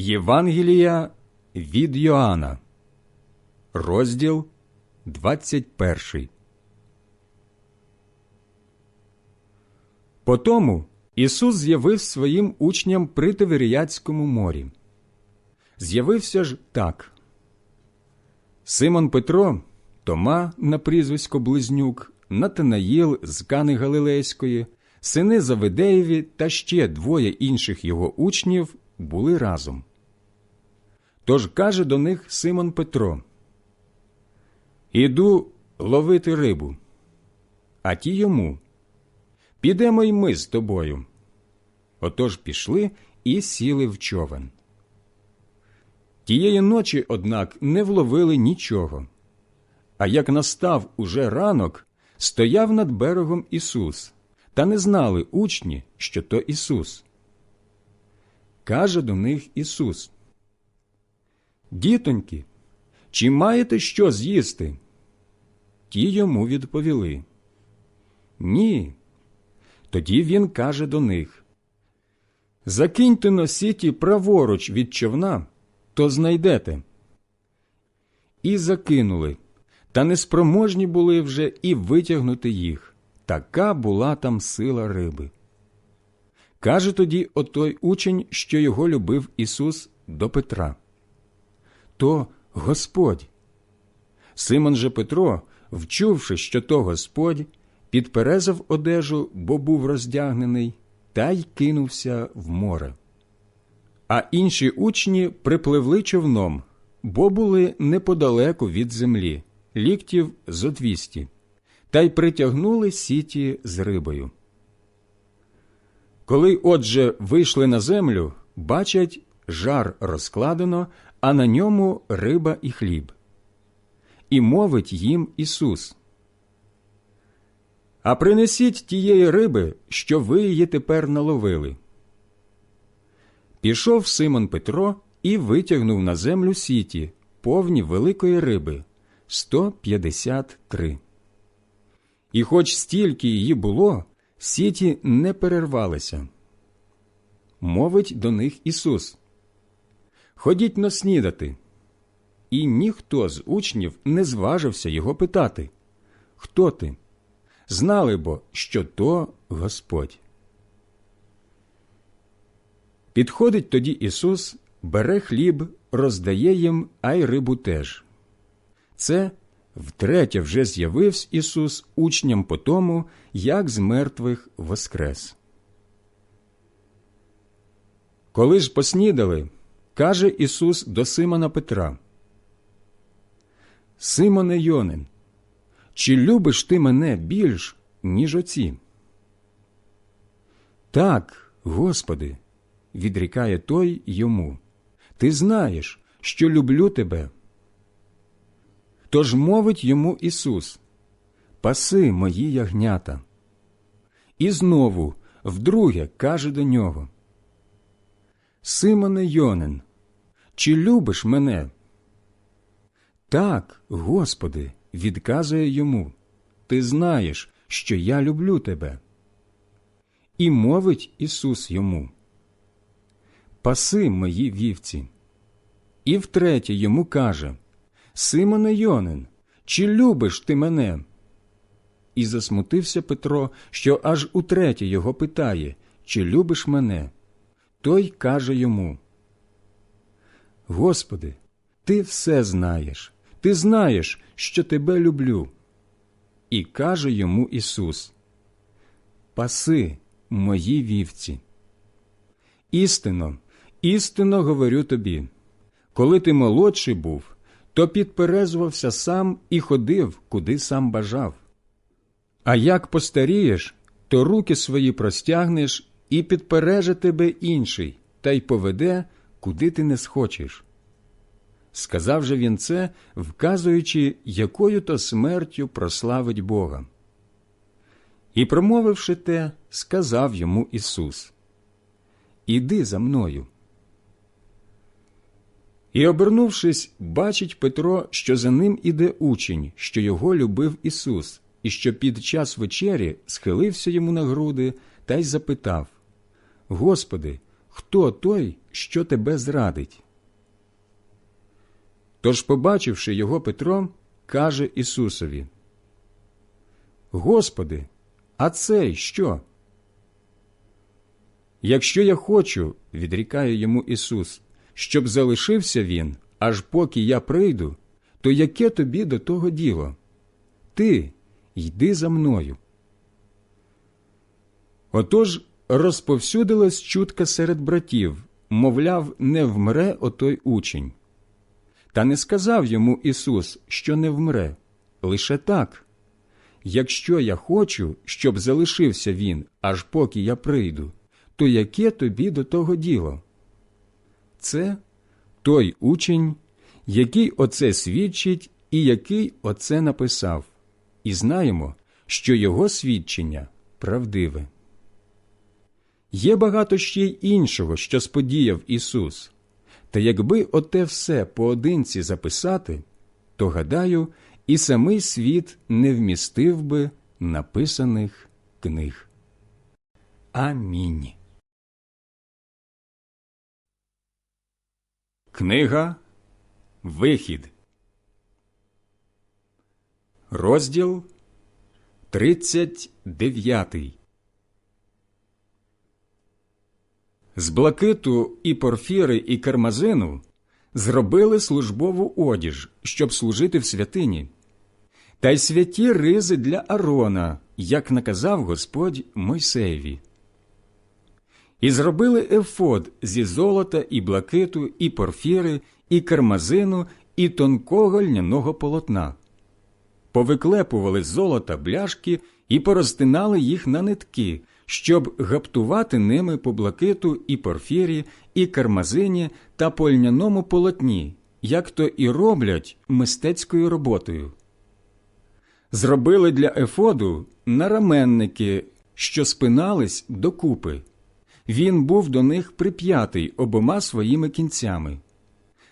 Євангелія від Йоанна, розділ 21. Потому Ісус з'явив своїм учням при Тиверіяцькому морі. З'явився ж так. Симон Петро, Тома на прізвисько Близнюк, Натанаїл з Кани Галилейської, сини Завидеєві та ще двоє інших його учнів були разом. Тож каже до них Симон Петро: Іду ловити рибу. А ті йому Підемо й ми з тобою. Отож пішли і сіли в човен. Тієї ночі, однак, не вловили нічого. А як настав уже ранок, стояв над берегом Ісус, та не знали учні, що то Ісус. Каже до них Ісус. Дітоньки, чи маєте що з'їсти? Ті йому відповіли. Ні. Тоді він каже до них Закиньте на сіті праворуч від човна, то знайдете. І закинули, та неспроможні були вже і витягнути їх. Така була там сила риби. Каже тоді отой учень, що його любив Ісус до Петра. То Господь. Симон же Петро, вчувши, що то Господь, підперезав одежу, бо був роздягнений, та й кинувся в море. А інші учні припливли човном, бо були неподалеку від землі, ліктів зо двісті, та й притягнули сіті з рибою. Коли, отже, вийшли на землю, бачать, жар розкладено, а на ньому риба і хліб. І мовить їм Ісус. А принесіть тієї риби, що ви її тепер наловили. Пішов Симон Петро і витягнув на землю сіті, повні великої риби 153. І хоч стільки її було, сіті не перервалися. Мовить до них Ісус. Ходіть но снідати. І ніхто з учнів не зважився його питати Хто ти? Знали бо, що то Господь. Підходить тоді Ісус, бере хліб, роздає їм, а й рибу теж. Це втретє вже з'явився Ісус учням по тому, як з мертвих воскрес. Коли ж поснідали, каже Ісус до Симона Петра. Симоне Йонин, чи любиш ти мене більш, ніж оці? Так, Господи, відрікає той йому. Ти знаєш, що люблю тебе. Тож мовить йому Ісус, паси мої ягнята. І знову, вдруге, каже до нього: Симоне Йонин, чи любиш мене? Так, Господи, відказує йому Ти знаєш, що я люблю тебе. І мовить Ісус йому Паси мої вівці. І втретє йому каже Симоне Йонин, чи любиш ти мене? І засмутився Петро, що аж утретє його питає Чи любиш мене? Той каже йому Господи, ти все знаєш, ти знаєш, що тебе люблю. І каже йому Ісус Паси мої вівці. Істинно, істинно говорю тобі, коли ти молодший був, то підперезувався сам і ходив, куди сам бажав. А як постарієш, то руки свої простягнеш і підпереже тебе інший, та й поведе, куди ти не схочеш. Сказав же він це, вказуючи, якою то смертю прославить Бога. І, промовивши те, сказав йому Ісус Іди за мною. І, обернувшись, бачить Петро, що за ним іде учень, що його любив Ісус, і що під час вечері схилився йому на груди та й запитав Господи, хто той, що тебе зрадить. Тож, побачивши його Петро, каже Ісусові: Господи, а цей що? Якщо я хочу, відрікає йому Ісус, щоб залишився він, аж поки я прийду, то яке тобі до того діло? Ти йди за мною. Отож розповсюдилась чутка серед братів, мовляв, не вмре отой учень. Та не сказав йому Ісус, що не вмре, лише так. Якщо я хочу, щоб залишився він, аж поки я прийду, то яке тобі до того діло? Це той учень, який оце свідчить і який оце написав, і знаємо, що його свідчення правдиве. Є багато ще й іншого, що сподіяв Ісус, та якби оте все поодинці записати, то, гадаю, і самий світ не вмістив би написаних книг. Амінь. Книга Вихід. Розділ 39 З блакиту і порфіри і кармазину зробили службову одіж, щоб служити в святині, та й святі ризи для Арона, як наказав Господь Мойсеєві. І зробили ефод зі золота і блакиту, і порфіри, і кармазину, і тонкого льняного полотна. Повиклепували золота бляшки і порозтинали їх на нитки, щоб гаптувати ними по блакиту і порфірі, і кармазині та по льняному полотні, як то і роблять мистецькою роботою. Зробили для ефоду нараменники, що спинались докупи. Він був до них прип'ятий обома своїми кінцями.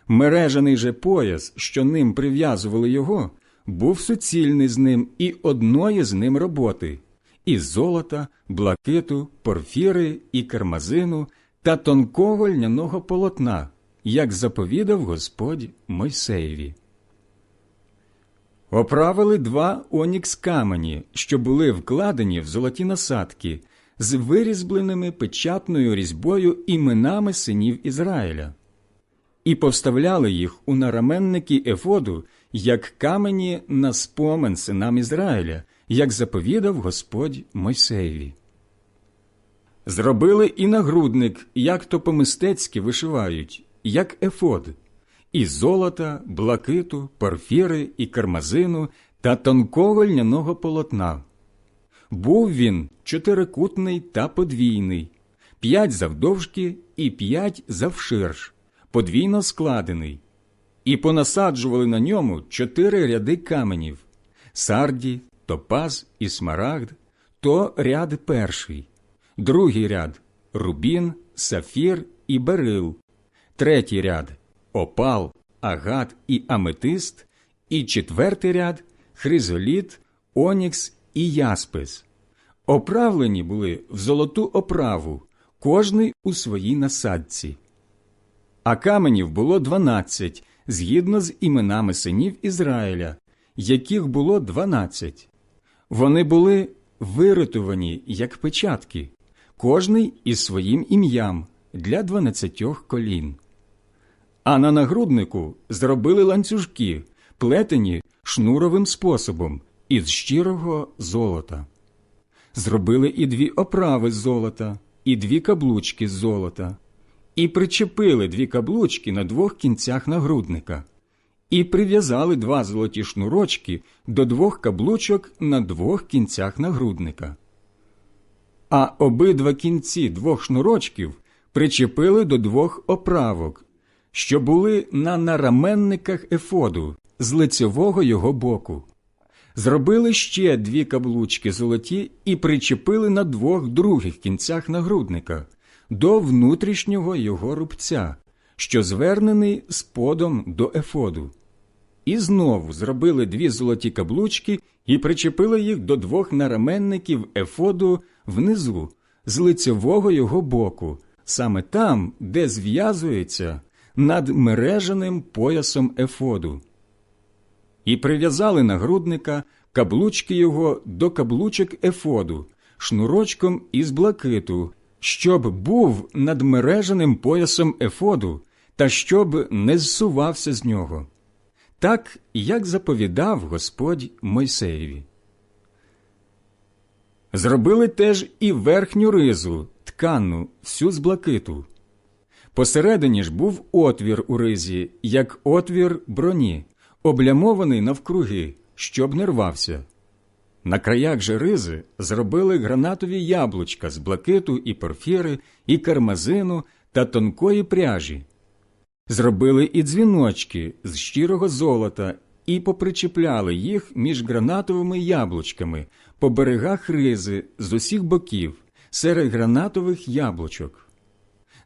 Мережаний же пояс, що ним прив'язували його, був суцільний з ним і одної з ним роботи із золота, блакиту, порфіри і кармазину та тонкого льняного полотна, як заповідав Господь Мойсеєві. Оправили два онікс камені, що були вкладені в золоті насадки, з вирізбленими печатною різьбою іменами синів Ізраїля, і повставляли їх у нараменники Ефоду, як камені на спомен синам Ізраїля, як заповідав Господь Мойсеєві. Зробили і нагрудник, як то по-мистецьки вишивають, як ефод, із золота, блакиту, порфіри і кармазину та тонкого льняного полотна. Був він чотирикутний та подвійний, п'ять завдовжки і п'ять завширш, подвійно складений, і понасаджували на ньому чотири ряди каменів сарді, топаз і смарагд то ряд перший, другий ряд рубін, сафір і берил, третій ряд опал, агат і аметист, і четвертий ряд хризоліт, онікс і яспис. Оправлені були в золоту оправу, кожний у своїй насадці. А каменів було дванадцять згідно з іменами синів Ізраїля, яких було дванадцять. Вони були виритувані, як печатки, кожний із своїм ім'ям для дванадцятьох колін. А на нагруднику зробили ланцюжки, плетені шнуровим способом із щирого золота. Зробили і дві оправи з золота, і дві каблучки з золота, і причепили дві каблучки на двох кінцях нагрудника і прив'язали два золоті шнурочки до двох каблучок на двох кінцях нагрудника. А обидва кінці двох шнурочків причепили до двох оправок, що були на нараменниках ефоду з лицевого його боку. Зробили ще дві каблучки золоті і причепили на двох других кінцях нагрудника до внутрішнього його рубця, що звернений сподом до ефоду. І знову зробили дві золоті каблучки і причепили їх до двох нараменників ефоду внизу, з лицевого його боку, саме там, де зв'язується над мереженим поясом ефоду. І прив'язали нагрудника каблучки його до каблучок ефоду, шнурочком із блакиту, щоб був над мереженим поясом ефоду, та щоб не зсувався з нього, так як заповідав Господь Мойсеєві. Зробили теж і верхню ризу, ткану, всю з блакиту. Посередині ж був отвір у ризі, як отвір броні, облямований навкруги, щоб не рвався. На краях же ризи зробили гранатові яблучка з блакиту і порфіри, і кармазину та тонкої пряжі. Зробили і дзвіночки з щирого золота і попричіпляли їх між гранатовими яблучками по берегах ризи з усіх боків серед гранатових яблучок.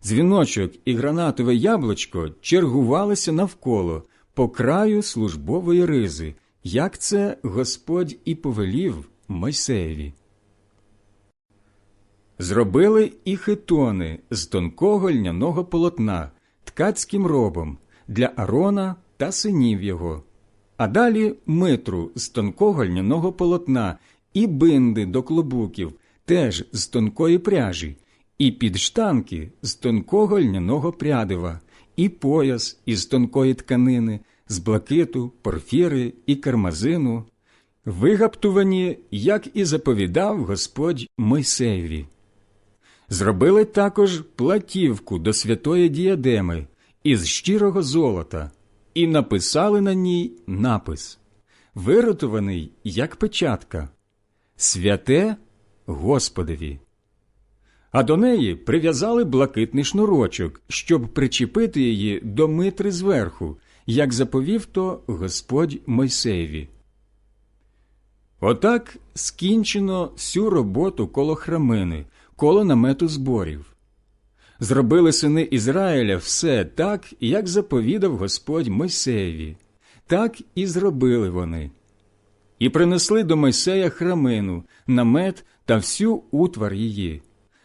Дзвіночок і гранатове яблучко чергувалися навколо по краю службової ризи, як це Господь і повелів Мойсеєві. Зробили і хитони з тонкого льняного полотна ткацьким робом для Арона та синів його, а далі митру з тонкого льняного полотна і бинди до клобуків теж з тонкої пряжі, і підштанки з тонкого льняного прядива, і пояс із тонкої тканини, з блакиту, порфіри і кармазину, вигаптувані, як і заповідав Господь Мойсеєві. Зробили також платівку до святої діадеми із щирого золота і написали на ній напис, виротований як печатка Святе Господові. А до неї прив'язали блакитний шнурочок, щоб причепити її до митри зверху, як заповів то Господь Мойсеєві. Отак скінчено всю роботу коло храмини, коло намету зборів. Зробили сини Ізраїля все так, як заповідав Господь Мойсеєві, так і зробили вони. І принесли до Мойсея храмину, намет та всю утвар її,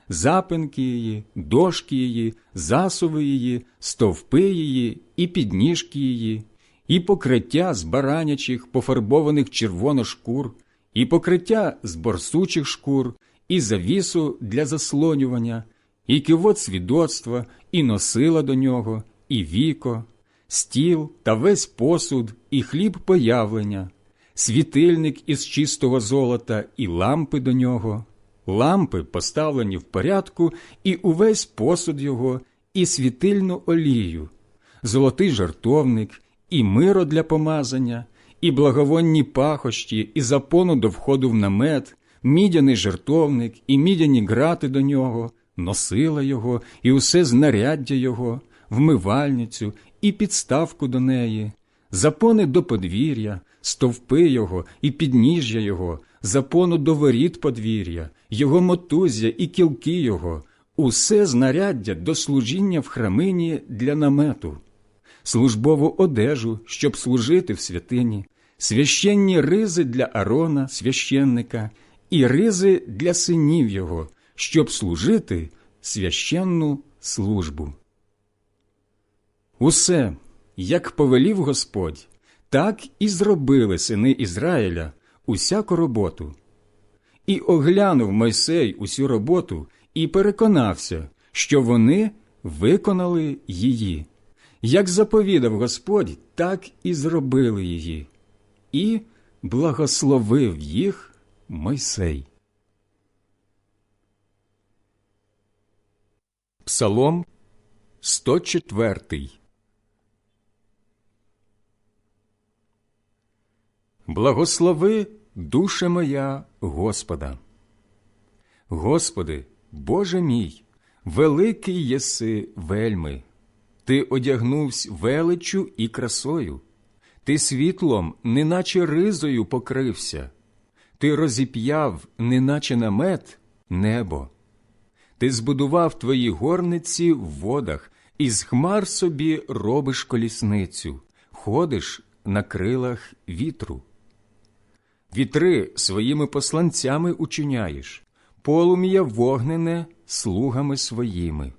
запинки її, дошки її, засуви її, стовпи її, і підніжки її, і покриття з баранячих, пофарбованих червоно шкур, і покриття з борсучих шкур, і завісу для заслонювання, і кивот свідоцтва, і носила до нього, і віко, стіл та весь посуд, і хліб появлення, світильник із чистого золота, і лампи до нього, лампи поставлені в порядку, і увесь посуд його, і світильну олію, золотий жартовник, і миро для помазання, і благовонні пахощі, і запону до входу в намет, мідяний жертовник, і мідяні грати до нього, носила його, і усе знаряддя його, вмивальницю, і підставку до неї, запони до подвір'я, стовпи його і підніжжя його, запону до воріт подвір'я, його мотузя і кілки його, усе знаряддя до служіння в храмині для намету, службову одежу, щоб служити в святині, священні ризи для Арона, священника, і ризи для синів його, щоб служити священну службу. Усе, як повелів Господь, так і зробили сини Ізраїля усяку роботу. І оглянув Мойсей усю роботу і переконався, що вони виконали її. Як заповідав Господь, так і зробили її, і благословив їх Мойсей. Псалом 104 Благослови, душе моя, Господа. Господи, Боже мій, великий єси вельми, Ти одягнувсь величу і красою, ти світлом, неначе ризою покрився, ти розіп'яв, неначе намет, небо. Ти збудував твої горниці в водах, і з хмар собі робиш колісницю, ходиш на крилах вітру. Вітри своїми посланцями учиняєш, полум'я вогнене слугами своїми.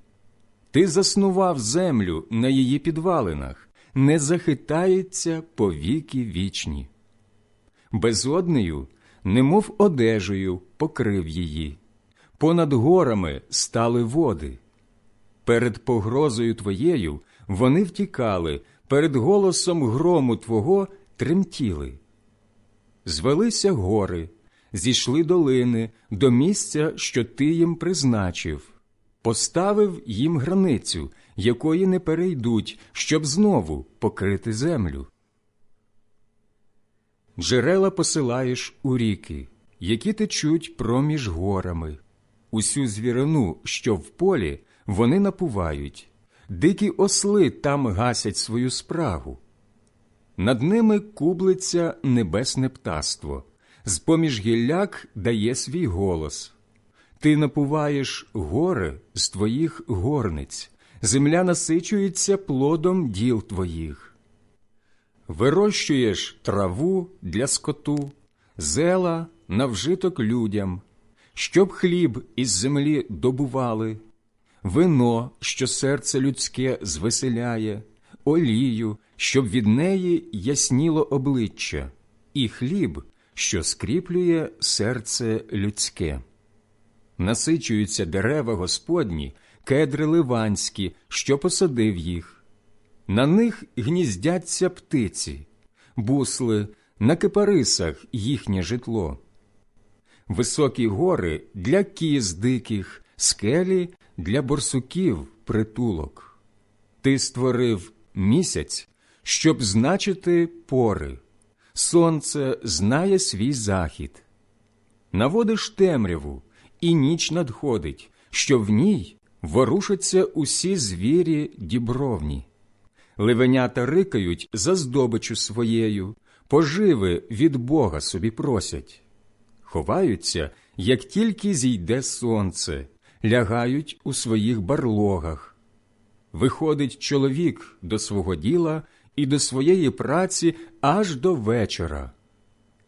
Ти заснував землю на її підвалинах, не захитається по віки вічні. Безоднею, немов одежею, покрив її, понад горами стали води. Перед погрозою твоєю вони втікали, перед голосом грому твого тремтіли. Звелися гори, зійшли долини до місця, що ти їм призначив, поставив їм границю, якої не перейдуть, щоб знову покрити землю. Джерела посилаєш у ріки, які течуть проміж горами. Усю звірину, що в полі, вони напувають, дикі осли там гасять свою справу. Над ними кублиться небесне птаство, з поміж гілляк дає свій голос. Ти напуваєш гори з твоїх горниць, земля насичується плодом діл твоїх. Вирощуєш траву для скоту, зела на вжиток людям, щоб хліб із землі добували, вино, що серце людське звеселяє, олію, щоб від неї ясніло обличчя, і хліб, що скріплює серце людське. Насичуються дерева Господні, кедри ливанські, що посадив їх. На них гніздяться птиці, бусли, на кипарисах їхнє житло. Високі гори для кіз диких, скелі для борсуків притулок. Ти створив місяць, щоб значити пори. Сонце знає свій захід. Наводиш темряву, і ніч надходить, що в ній ворушаться усі звірі дібровні. Ливенята рикають за здобичу своєю, поживи від Бога собі просять. Ховаються, як тільки зійде сонце, лягають у своїх барлогах. Виходить чоловік до свого діла і до своєї праці аж до вечора.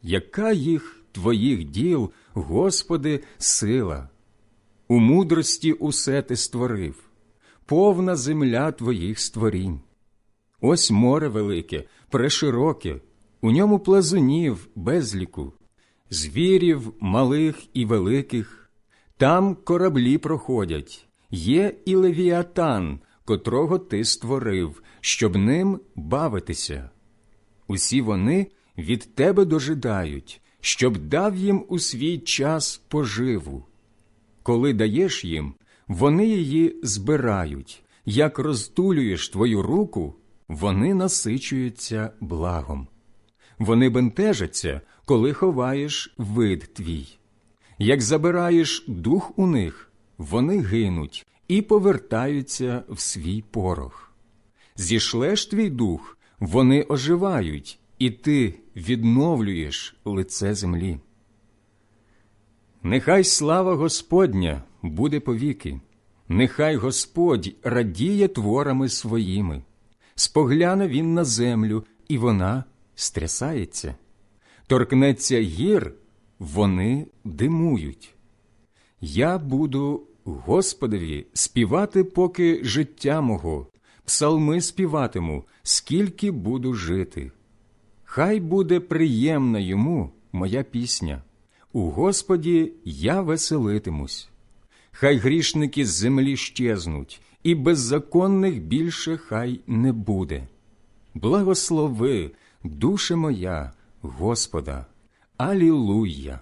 Яка їх твоїх діл, Господи, сила? У мудрості усе ти створив, повна земля твоїх створінь. Ось море велике, прешироке, у ньому плазунів безліку, звірів малих і великих, там кораблі проходять, є і левіатан, котрого ти створив, щоб ним бавитися. Усі вони від тебе дожидають, щоб дав їм у свій час поживу. Коли даєш їм, вони її збирають, як розтулюєш твою руку, вони насичуються благом. Вони бентежаться, коли ховаєш вид твій. Як забираєш дух у них, вони гинуть і повертаються в свій порох. Зішлеш твій дух, вони оживають, і ти відновлюєш лице землі. Нехай слава Господня буде повіки, нехай Господь радіє творами своїми. Спогляне він на землю, і вона стрясається. Торкнеться гір, вони димують. Я буду Господові співати, поки життя мого, псалми співатиму, скільки буду жити. Хай буде приємна йому моя пісня. У Господі я веселитимусь. Хай грішники з землі щезнуть, і беззаконних більше хай не буде. Благослови, душе моя, Господа, Алілуя!